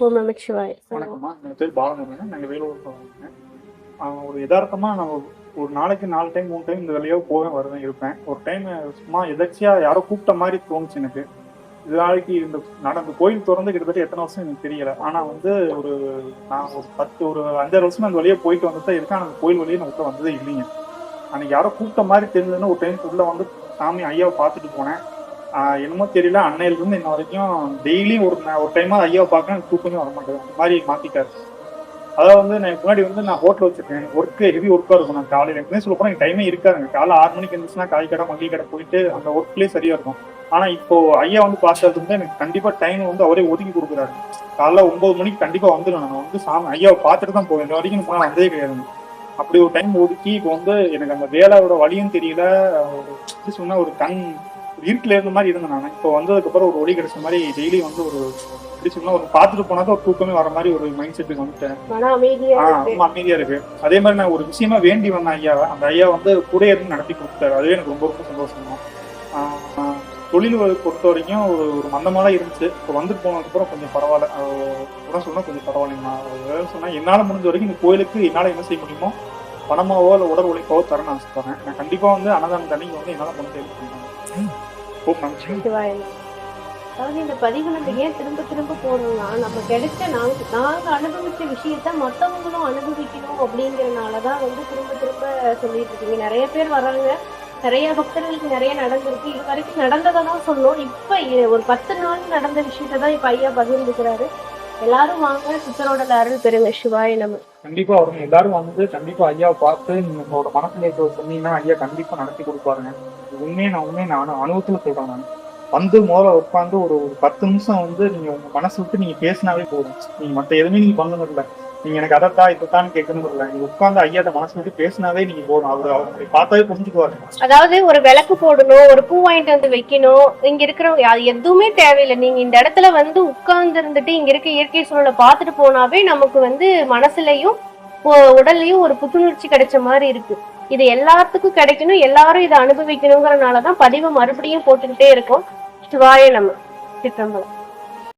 ஓம் நமச்சிவாய் வணக்கம்மா என் பேர் பாலமுருகன் நாங்கள் வேலூர் போகிறோங்க ஒரு யதார்த்தமாக நான் ஒரு- நாளைக்கு நாலு டைம் மூணு டைம் இந்த வேலையோ போவேன் வருவேன் இருப்பேன். ஒரு டைம் சும்மா எதாச்சியாக யாரோ கூப்பிட்ட மாதிரி தோணுச்சு எனக்கு. இது நாளைக்கு இந்த நடந்த கோயில் திறந்து கிட்டத்தட்ட எத்தனை வருஷம் எனக்கு தெரியல. ஆனால் வந்து ஒரு நான் ஒரு பத்து ஒரு அஞ்சாறு வருஷம் அந்த வழியாக போயிட்டு வந்து தான் இருக்கேன். ஆனால் அந்த கோயில் வழியே நான் உள்ள வந்ததே இல்லைங்க. அன்னைக்கு யாரோ கூப்பிட்ட மாதிரி தெரிஞ்சதுன்னு ஒரு டைம் உள்ள வந்து சாமி ஐயாவை பார்த்துட்டு போனேன். என்னமோ தெரியல அன்னையிலிருந்து இன்ன வரைக்கும் டெய்லி ஒரு ஒரு டைமாக ஐயாவை பார்க்க எனக்கு தூக்கமே வர மாட்டேங்குது. அந்த மாதிரி மாத்திட்டாரு. அதாவது வந்து நான் முன்னாடி வந்து நான் ஹோட்டல் வச்சிருக்கேன். எனக்கு ஒர்க் ஹெவி ஒர்க்காக இருக்கும். நான் காலையில் எனக்கு சொல்ல போனா டைமே இருக்காதுங்க. காலைல ஆறு மணிக்கு இருந்துச்சுன்னா காய் கடை மளிகை கடை போயிட்டு அந்த ஒர்க்லேயே சரியா இருக்கும். ஆனா இப்போ ஐயா வந்து பார்த்தது வந்து எனக்கு கண்டிப்பா டைம் வந்து அவரே ஒதுக்கி கொடுக்குறாரு. காலைல ஒன்பது மணிக்கு கண்டிப்பா வந்துடும் நான். வந்து சாமி ஐயாவை பார்த்துட்டு தான் போவேன். இந்த வரைக்கும் நான் வந்ததே கிடையாது அப்படி ஒரு டைம் ஒதுக்கி இப்போ வந்து எனக்கு அந்த வேலையோட வழியும் தெரியல. ஒரு எப்படி சொன்னா ஒரு கண் இருட்டில் இருந்த மாதிரி இருந்தேன் நான். இப்போ வந்ததுக்கு அப்புறம் ஒரு ஒளி கிடைச்ச மாதிரி டெய்லி வந்து ஒரு சொன்னா ஒரு பார்த்துட்டு போனாதான் ஒரு தூக்கமே வர மாதிரி ஒரு மைண்ட் செட்டுக்கு வந்துட்டேன். ரொம்ப அமைதியா இருக்கு. அதே மாதிரி நான் ஒரு விஷயமா வேண்டி வந்தேன் ஐயாவை அந்த ஐயா வந்து கூட இருந்து நடத்தி கொடுத்தாரு. அதுவே எனக்கு ரொம்ப ரொம்ப சந்தோஷம். தான் தொழில் பொறுத்த வரைக்கும் ஒரு ஒரு மந்தமாலாம் இருந்துச்சு. இப்போ வந்துட்டு போனதுக்கப்புறம் கொஞ்சம் பரவாயில்ல. உடனே சொன்னா கொஞ்சம் பரவாயில்லைங்கண்ணா அதாவது சொன்னா என்னால் முடிஞ்ச வரைக்கும் இந்த கோயிலுக்கு என்னால் என்ன செய்ய முடியுமோ பணமாவோ இல்லை உடல் உழைப்பாவோ தரேன் ஆசைப்படுறேன் நான் கண்டிப்பாக வந்து அன்னதானம் தண்ணிக்கு வந்து என்னால் பண்ண ஹெல்ப். சிவாய அதாவது இந்த பதிவு நம்ம ஏன் திரும்ப திரும்ப போடணும்னா நம்ம கிடைச்ச நாங்க நாங்க அனுபவிச்ச விஷயத்த மத்தவங்களும் அனுபவிக்கணும் அப்படிங்கறதுனாலதான் வந்து திரும்ப திரும்ப சொல்லிட்டு இருக்கீங்க. நிறைய பேர் வர்றாங்க நிறைய பக்தர்களுக்கு நிறைய நடந்திருக்கு. இது வரைக்கும் நடந்ததை தான் சொன்னோம். இப்ப ஒரு பத்து நாள் நடந்த விஷயத்தை தான் இப்ப ஐயா பகிர்ந்துக்கிறாரு. எல்லாரும் வாங்க சித்தரோட அருள் பெறுங்க சிவாய நம்ம கண்டிப்பா வரும் எல்லாரும் வந்து கண்டிப்பா ஐயாவை பார்த்து நீங்க உங்களோட மனசுல இருக்கிற சொன்னீங்கன்னா ஐயா கண்டிப்பா நடத்தி கொடுப்பாருங்க. இது உண்மையை நான் உண்மையை நான் அனுபவத்துல சொல்றேன் நான். வந்து முதல்ல உட்காந்து ஒரு ஒரு பத்து நிமிஷம் வந்து நீங்க உங்க மனசு விட்டு நீங்க பேசினாவே போதும். நீங்க மத்த எதுவுமே நீங்க பண்ணணும் நீங்க எனக்கு அதைத்தா இதுதான் கேட்கணும் இல்ல நீங்க உட்கார்ந்து ஐயா அதை மனசு விட்டு பேசினாவே நீங்க போகணும் அவரு அவரை பார்த்தாவே புரிஞ்சுக்குவாரு. அதாவது ஒரு விளக்கு போடணும் ஒரு பூ வாங்கிட்டு வந்து வைக்கணும். இங்க இருக்கிறவங்க அது எதுவுமே தேவையில்லை. நீங்க இந்த இடத்துல வந்து உட்கார்ந்து இருந்துட்டு இங்க இருக்க இயற்கை சூழலை பார்த்துட்டு போனாவே நமக்கு வந்து மனசுலயும் உடல்லையும் உடல்லயும் ஒரு புத்துணர்ச்சி கிடைச்ச மாதிரி இருக்கு. இது எல்லாத்துக்கும் கிடைக்கணும். எல்லாரும் இதை அனுபவிக்கணுங்கிறனாலதான் பதிவை மறுபடியும் போட்டுக்கிட்டே இருக்கோம். சிவாய நம்ம சித்தம்பலம்.